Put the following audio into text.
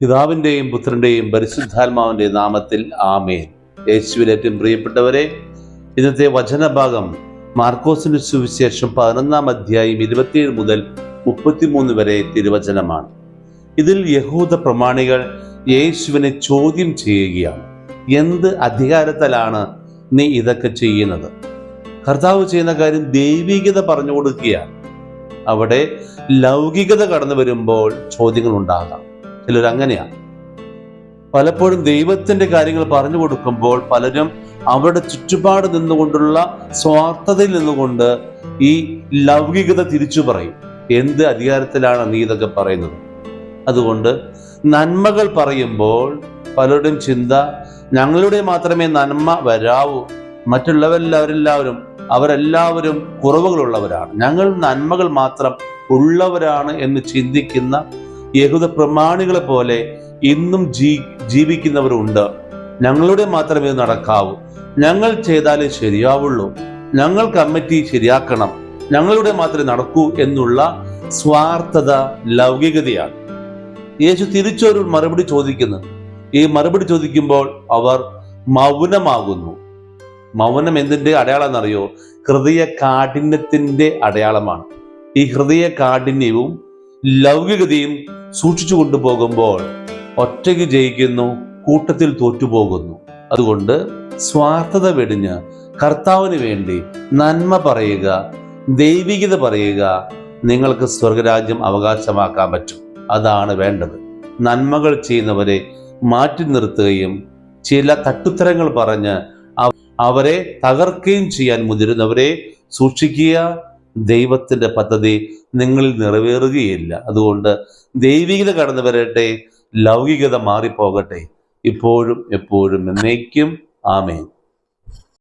പിതാവിന്റെയും പുത്രന്റെയും പരിശുദ്ധാത്മാവിന്റെ നാമത്തിൽ ആമേൻ. യേശുവിൽ ഏറ്റവും പ്രിയപ്പെട്ടവരെ ഇന്നത്തെ വചനഭാഗം മാർക്കോസിന് സുവിശേഷം പതിനൊന്നാം അധ്യായം ഇരുപത്തിയേഴ് മുതൽ മുപ്പത്തിമൂന്ന് വരെ തിരുവചനമാണ്. ഇതിൽ യഹൂദ പ്രമാണികൾ യേശുവിനെ ചോദ്യം ചെയ്യുകയാണ്. എന്ത് അധികാരത്തിലാണ് നീ ഇതൊക്കെ ചെയ്യുന്നത്? കർത്താവ് ചെയ്യുന്ന കാര്യം ദൈവികത പറഞ്ഞു കൊടുക്കുകയാണ്. അവിടെ ലൗകികത കടന്നു വരുമ്പോൾ ചോദ്യങ്ങൾ ഉണ്ടാകാം. ചിലർ അങ്ങനെയാണ് പലപ്പോഴും ദൈവത്തിന്റെ കാര്യങ്ങൾ പറഞ്ഞു കൊടുക്കുമ്പോൾ പലരും അവരുടെ ചുറ്റുപാട് നിന്നുകൊണ്ടുള്ള സ്വാർത്ഥതയിൽ നിന്നുകൊണ്ട് ഈ ലൗകികത തിരിച്ചു പറയും. എന്ത് അധികാരത്തിലാണ് നീ ഇതൊക്കെ പറയുന്നത്? അതുകൊണ്ട് നന്മകൾ പറയുമ്പോൾ പലരുടെയും ചിന്ത ഞങ്ങളുടെ മാത്രമേ നന്മ വരാവൂ. മറ്റുള്ളവരെല്ലാവരെല്ലാവരും അവരെല്ലാവരും കുറവുകളുള്ളവരാണ്. ഞങ്ങൾ നന്മകൾ മാത്രം ഉള്ളവരാണ് എന്ന് ചിന്തിക്കുന്ന യഹൂദ പ്രമാണികളെ പോലെ ഇന്നും ജീ ജീവിക്കുന്നവരുണ്ട്. ഞങ്ങളുടെ മാത്രമേ നടക്കാവൂ. ഞങ്ങൾ ചെയ്താലേ ശരിയാവുള്ളൂ. ഞങ്ങൾ കമ്മിറ്റി ശരിയാക്കണം. ഞങ്ങളുടെ മാത്രമേ നടക്കൂ എന്നുള്ള സ്വാർത്ഥത ലൗകികതയാണ്. യേശു തിരിച്ചൊരു മറുപടി ചോദിക്കുന്നു. ഈ മറുപടി ചോദിക്കുമ്പോൾ അവർ മൗനമാകുന്നു. മൗനം എന്തിന്റെ അടയാളം എന്നറിയോ ഹൃദയ കാഠിന്യത്തിന്റെ അടയാളമാണ്. ഈ ഹൃദയ കാഠിന്യവും ലൗകികതയും സൂക്ഷിച്ചു കൊണ്ടുപോകുമ്പോൾ ഒറ്റയ്ക്ക് ജയിക്കുന്നു കൂട്ടത്തിൽ തോറ്റുപോകുന്നു. അതുകൊണ്ട് സ്വാർത്ഥത വെടിഞ്ഞ് കർത്താവിന് വേണ്ടി നന്മ പറയുക ദൈവികത പറയുക നിങ്ങൾക്ക് സ്വർഗരാജ്യം അവകാശമാക്കാൻ പറ്റും. അതാണ് വേണ്ടത്. നന്മകൾ ചെയ്യുന്നവരെ മാറ്റി നിർത്തുകയും ചില തട്ടുത്തരങ്ങൾ പറഞ്ഞ് അവരെ തകർക്കുകയും ചെയ്യാൻ മുതിരുന്നവരെ സൂക്ഷിക്കുക ദൈവത്തിന്റെ പദ്ധതി നിങ്ങളിൽ നിറവേറുകയില്ല. അതുകൊണ്ട് ദൈവികത കടന്നു വരട്ടെ ലൗകികത മാറിപ്പോകട്ടെ. ഇപ്പോഴും എപ്പോഴും എന്നേക്കും. ആമേൻ.